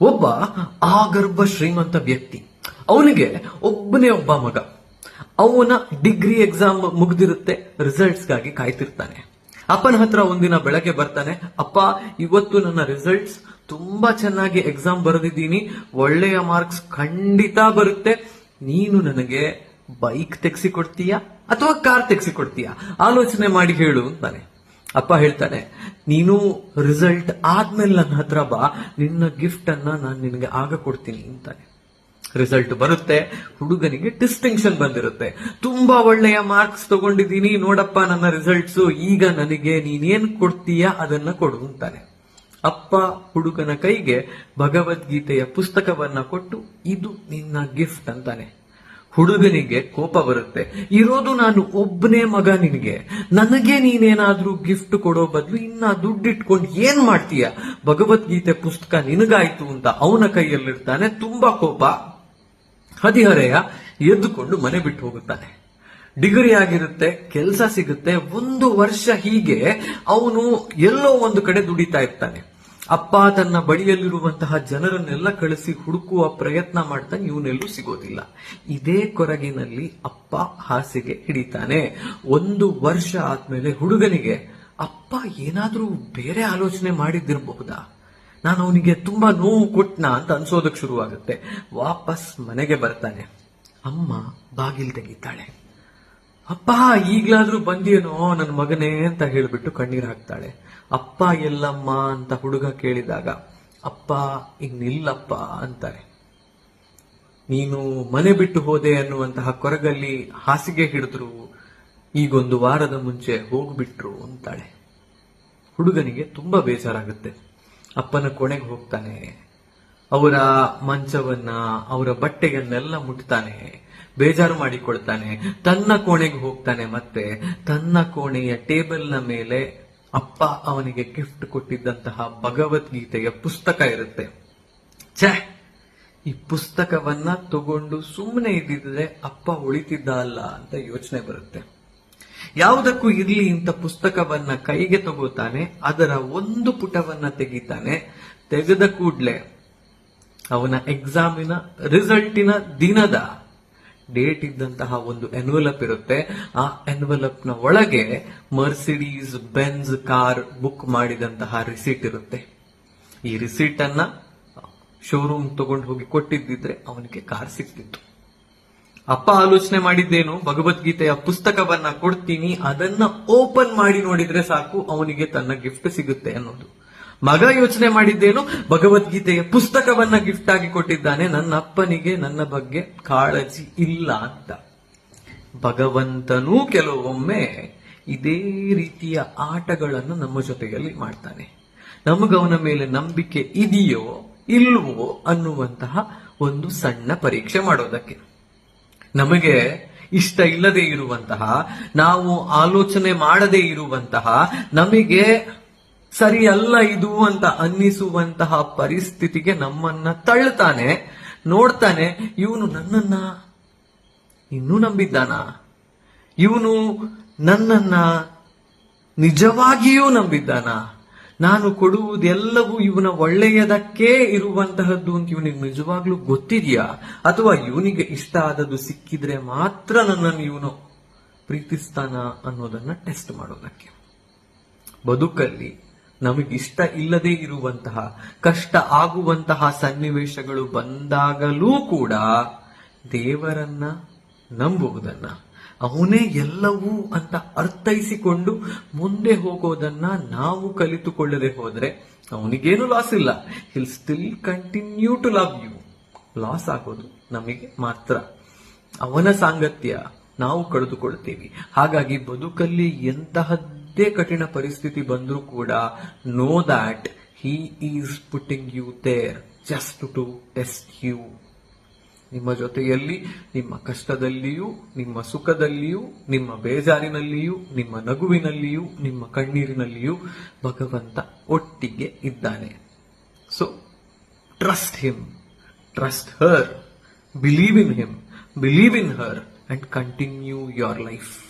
ಒಬ್ಬ ಆಗರ್ಭ ಶ್ರೀಮಂತ ವ್ಯಕ್ತಿ. ಅವನಿಗೆ ಒಬ್ಬನೇ ಒಬ್ಬ ಮಗ. ಅವನ ಡಿಗ್ರಿ ಎಕ್ಸಾಮ್ ಮುಗ್ದಿರುತ್ತೆ, ರಿಸಲ್ಟ್ಸ್ಗಾಗಿ ಕಾಯ್ತಿರ್ತಾನೆ. ಅಪ್ಪನ ಹತ್ರ ಒಂದಿನ ಬೆಳಗ್ಗೆ ಬರ್ತಾನೆ, ಅಪ್ಪ, ಇವತ್ತು ನನ್ನ ರಿಸಲ್ಟ್ಸ್ ತುಂಬಾ ಚೆನ್ನಾಗಿ ಎಕ್ಸಾಮ್ ಬರೆದಿದ್ದೀನಿ, ಒಳ್ಳೆಯ ಮಾರ್ಕ್ಸ್ ಖಂಡಿತ ಬರುತ್ತೆ. ನೀನು ನನಗೆ ಬೈಕ್ ತೆಗ್ಸಿ ಕೊಡ್ತೀಯಾ ಅಥವಾ ಕಾರ್ ತೆಗ್ಸಿ ಕೊಡ್ತೀಯಾ ಆಲೋಚನೆ ಮಾಡಿ ಹೇಳು, ಅಂತಾನೆ. ಅಪ್ಪ ಹೇಳ್ತಾನೆ, ನೀನು ರಿಸಲ್ಟ್ ಆದ್ಮೇಲೆ ನನ್ನ ಹತ್ರ ಬಾ, ನಿನ್ನ ಗಿಫ್ಟ್ ಅನ್ನ ನಾನು ನಿನಗೆ ಆಗ ಕೊಡ್ತೀನಿ, ಅಂತಾನೆ. ರಿಸಲ್ಟ್ ಬರುತ್ತೆ, ಹುಡುಗನಿಗೆ ಡಿಸ್ಟಿಂಕ್ಷನ್ ಬಂದಿರುತ್ತೆ. ತುಂಬಾ ಒಳ್ಳೆಯ ಮಾರ್ಕ್ಸ್ ತಗೊಂಡಿದ್ದೀನಿ, ನೋಡಪ್ಪ ನನ್ನ ರಿಸಲ್ಟ್ಸ್ ಈಗ ನನಗೆ ನೀನೇನ್ ಕೊಡ್ತೀಯ ಅದನ್ನ ಕೊಡು, ಅಂತಾನೆ. ಅಪ್ಪ ಹುಡುಗನ ಕೈಗೆ ಭಗವದ್ಗೀತೆಯ ಪುಸ್ತಕವನ್ನ ಕೊಟ್ಟು, ಇದು ನಿನ್ನ ಗಿಫ್ಟ್ ಅಂತಾನೆ. ಹುಡುಗನಿಗೆ ಕೋಪ ಬರುತ್ತೆ. ಇರೋದು ನಾನು ಒಬ್ಬನೇ ಮಗ ನಿನಗೆ. ನನಗೆ ನೀನೇನಾದ್ರೂ ಗಿಫ್ಟ್ ಕೊಡೋ ಬದಲು ಇನ್ನ ದುಡ್ಡಿಟ್ಕೊಂಡು ಏನ್ ಮಾಡ್ತೀಯ? ಭಗವದ್ಗೀತೆ ಪುಸ್ತಕ ನಿನಗಾಯ್ತು ಅಂತ ಅವನ ಕೈಯಲ್ಲಿರ್ತಾನೆ, ತುಂಬಾ ಕೋಪ. ಹದಿಹರೆಯ ಎದ್ದುಕೊಂಡು ಮನೆ ಬಿಟ್ಟು ಹೋಗುತ್ತಾನೆ. ಡಿಗ್ರಿ ಆಗಿರುತ್ತೆ, ಕೆಲಸ ಸಿಗುತ್ತೆ, ಒಂದು ವರ್ಷ ಹೀಗೆ ಅವನು ಎಲ್ಲೋ ಒಂದು ಕಡೆ ದುಡಿತಾ ಇರ್ತಾನೆ. ಅಪ್ಪ ತನ್ನ ಬಳಿಯಲ್ಲಿರುವಂತಹ ಜನರನ್ನೆಲ್ಲ ಕಳಿಸಿ ಹುಡುಕುವ ಪ್ರಯತ್ನ ಮಾಡ್ತಾ ಇವನೆಲ್ಲೂ ಸಿಗೋದಿಲ್ಲ. ಇದೇ ಕೊರಗಿನಲ್ಲಿ ಅಪ್ಪ ಹಾಸಿಗೆ ಹಿಡಿತಾನೆ. ಒಂದು ವರ್ಷ ಆದ್ಮೇಲೆ ಹುಡುಗನಿಗೆ, ಅಪ್ಪ, ಏನಾದರೂ ಬೇರೆ ಆಲೋಚನೆ ಮಾಡಿದ್ದಿರಬಹುದಾ? ನಾನು ಅವನಿಗೆ ತುಂಬಾ ನೋವು ಕೊಟ್ನಾ? ಅಂತ ಅನ್ಸೋದಕ್ಕೆ ಶುರುವಾಗುತ್ತೆ. ವಾಪಸ್ ಮನೆಗೆ ಬರ್ತಾನೆ. ಅಮ್ಮ ಬಾಗಿಲು ತೆಗಿತಾಳೆ. ಅಪ್ಪ, ಈಗ್ಲಾದ್ರೂ ಬಂದಿಯೇನೋ ನನ್ನ ಮಗನೇ ಅಂತ ಹೇಳಿಬಿಟ್ಟು ಕಣ್ಣೀರ್ ಹಾಕ್ತಾಳೆ. ಅಪ್ಪ, ಎಲ್ಲಮ್ಮ ಅಂತ ಹುಡುಗ ಕೇಳಿದಾಗ, ಅಪ್ಪ ಇನ್ನಿಲ್ಲಪ್ಪ ಅಂತಾರೆ. ನೀನು ಮನೆ ಬಿಟ್ಟು ಹೋದೆ ಅನ್ನುವಂತಹ ಕೊರಗಲ್ಲಿ ಹಾಸಿಗೆ ಹಿಡಿದ್ರು, ಈಗೊಂದು ವಾರದ ಮುಂಚೆ ಹೋಗ್ಬಿಟ್ರು ಅಂತಾಳೆ. ಹುಡುಗನಿಗೆ ತುಂಬಾ ಬೇಜಾರಾಗುತ್ತೆ ಅಪ್ಪನ ಕೊನೆಗೆ ಹೋಗ್ತಾನೆ. ಅವರ ಮಂಚವನ್ನ, ಅವರ ಬಟ್ಟೆಯನ್ನೆಲ್ಲ ಮುಟ್ತಾನೆ, ಬೇಜಾರು ಮಾಡಿಕೊಳ್ತಾನೆ, ತನ್ನ ಕೋಣೆಗೆ ಹೋಗ್ತಾನೆ ಮತ್ತೆ, ತನ್ನ ಕೋಣೆಯ ಟೇಬಲ್ನ ಮೇಲೆ ಅಪ್ಪ ಅವನಿಗೆ ಗಿಫ್ಟ್ ಕೊಟ್ಟಿದ್ದಂತಹ ಭಗವದ್ಗೀತೆಯ ಪುಸ್ತಕ ಇರುತ್ತೆ. ಛೆ! ಈ ಪುಸ್ತಕವನ್ನ ತಗೊಂಡು ಸುಮ್ಮನೆ ಇದ್ದಿದ್ರೆ ಅಪ್ಪ ಉಳಿತಿದ್ದ ಅಲ್ಲ ಅಂತ ಯೋಚನೆ ಬರುತ್ತೆ. ಯಾವುದಕ್ಕೂ ಇರ್ಲಿ ಇಂಥ ಪುಸ್ತಕವನ್ನ ಕೈಗೆ ತಗೋತಾನೆ, ಅದರ ಒಂದು ಪುಟವನ್ನ ತೆಗಿತಾನೆ, ತೆಗೆದ ಕೂಡ್ಲೆ ಅವನ ಎಕ್ಸಾಮಿನ ರಿಸಲ್ಟಿನ ದಿನದ ಡೇಟ್ ಇದ್ದಂತಹ ಒಂದು ಎನ್ವಲಪ್ ಇರುತ್ತೆ. ಆ ಎನ್ವಲಪ್ನ ಒಳಗೆ ಮರ್ಸಿಡೀಸ್ ಬೆನ್ಸ್ ಕಾರ್ ಬುಕ್ ಮಾಡಿದಂತಹ ರಿಸೀಟ್ ಇರುತ್ತೆ. ಈ ರಿಸೀಟ್ ಅನ್ನ ಶೋರೂಮ್ ತಗೊಂಡು ಹೋಗಿ ಕೊಟ್ಟಿದ್ದಿದ್ರೆ ಅವನಿಗೆ ಕಾರ್ ಸಿಕ್ತಿತ್ತು. ಅಪ್ಪ ಆಲೋಚನೆ ಮಾಡಿದ್ದೇನು, ಭಗವದ್ಗೀತೆಯ ಪುಸ್ತಕವನ್ನ ಕೊಡ್ತೀನಿ, ಅದನ್ನ ಓಪನ್ ಮಾಡಿ ನೋಡಿದ್ರೆ ಸಾಕು, ಅವನಿಗೆ ತನ್ನ ಗಿಫ್ಟ್ ಸಿಗುತ್ತೆ ಅನ್ನೋದು. ಮಗ ಯೋಚನೆ ಮಾಡಿದ್ದೇನು? ಭಗವದ್ಗೀತೆಯ ಪುಸ್ತಕವನ್ನ ಗಿಫ್ಟ್ ಆಗಿ ಕೊಟ್ಟಿದ್ದಾನೆ. ನನ್ನ ಅಪ್ಪನಿಗೆ ನನ್ನ ಬಗ್ಗೆ ಕಾಳಜಿ ಇಲ್ಲ ಅಂತ. ಭಗವಂತನೂ ಕೆಲವೊಮ್ಮೆ ಇದೇ ರೀತಿಯ ಆಟಗಳನ್ನು ನಮ್ಮ ಜೊತೆಯಲ್ಲಿ ಮಾಡ್ತಾನೆ. ನಮಗವನ ಮೇಲೆ ನಂಬಿಕೆ ಇದೆಯೋ, ಇಲ್ವೋ ಅನ್ನುವಂತಹ ಒಂದು ಸಣ್ಣ ಪರೀಕ್ಷೆ ಮಾಡೋದಕ್ಕೆ. ನಮಗೆ ಇಷ್ಟ ಇಲ್ಲದೆ ಇರುವಂತಹ, ನಾವು ಆಲೋಚನೆ ಮಾಡದೇ ಇರುವಂತಹ, ನಮಗೆ ಸರಿಯಲ್ಲ ಇದು ಅಂತ ಅನ್ನಿಸುವಂತಹ ಪರಿಸ್ಥಿತಿಗೆ ನಮ್ಮನ್ನ ತಳ್ಳುತ್ತಾನೆ ನೋಡ್ತಾನೆ, ಇವನು ನನ್ನನ್ನ ಇನ್ನೂ ನಂಬಿದ್ದಾನ? ಇವನು ನನ್ನನ್ನ ನಿಜವಾಗಿಯೂ ನಂಬಿದ್ದಾನ? ನಾನು ಕೊಡುವುದೆಲ್ಲವೂ ಇವನ ಒಳ್ಳೆಯದಕ್ಕೆ ಇರುವಂತಹದ್ದು ಅಂತ ಇವನಿಗೆ ನಿಜವಾಗ್ಲೂ ಗೊತ್ತಿದೆಯಾ? ಅಥವಾ ಇವನಿಗೆ ಇಷ್ಟ ಆದದ್ದು ಸಿಕ್ಕಿದ್ರೆ ಮಾತ್ರ ನನ್ನನ್ನು ಇವನು ಪ್ರೀತಿಸ್ತಾನ ಅನ್ನೋದನ್ನ ಟೆಸ್ಟ್ ಮಾಡೋದಕ್ಕೆ. ಬದುಕಲ್ಲಿ ನಮಗಿಷ್ಟ ಇಲ್ಲದೆ ಇರುವಂತಹ, ಕಷ್ಟ ಆಗುವಂತಹ ಸನ್ನಿವೇಶಗಳು ಬಂದಾಗಲೂ ಕೂಡ ದೇವರನ್ನ ನಂಬುವುದನ್ನ, ಅವನೇ ಎಲ್ಲವೂ ಅಂತ ಅರ್ಥೈಸಿಕೊಂಡು ಮುಂದೆ ಹೋಗೋದನ್ನ ನಾವು ಕಲಿತುಕೊಳ್ಳದೆ ಹೋದ್ರೆ ಅವನಿಗೇನು ಲಾಸ್ ಇಲ್ಲ. He'll still continue to love you loss ಆಗೋದು ನಮಗೆ ಮಾತ್ರ. ಅವನ ಸಾಂಗತ್ಯ ನಾವು ಕಳೆದುಕೊಳ್ತೀವಿ. ಹಾಗಾಗಿ ಬದುಕಲ್ಲಿ ಎಂತಹದ್ದೇ ಕಠಿಣ ಪರಿಸ್ಥಿತಿ ಬಂದರೂ ಕೂಡ know that he is putting you there just to test you ನಿಮ್ಮ ಜೊತೆಯಲ್ಲಿ, ನಿಮ್ಮ ಕಷ್ಟದಲ್ಲಿಯೂ, ನಿಮ್ಮ ಸುಖದಲ್ಲಿಯೂ, ನಿಮ್ಮ ಬೇಜಾರಿನಲ್ಲಿಯೂ, ನಿಮ್ಮ ನಗುವಿನಲ್ಲಿಯೂ, ನಿಮ್ಮ ಕಣ್ಣೀರಿನಲ್ಲಿಯೂ ಭಗವಂತ ಒಟ್ಟಿಗೆ ಇದ್ದಾನೆ. So trust him trust her believe in him believe in her and continue your life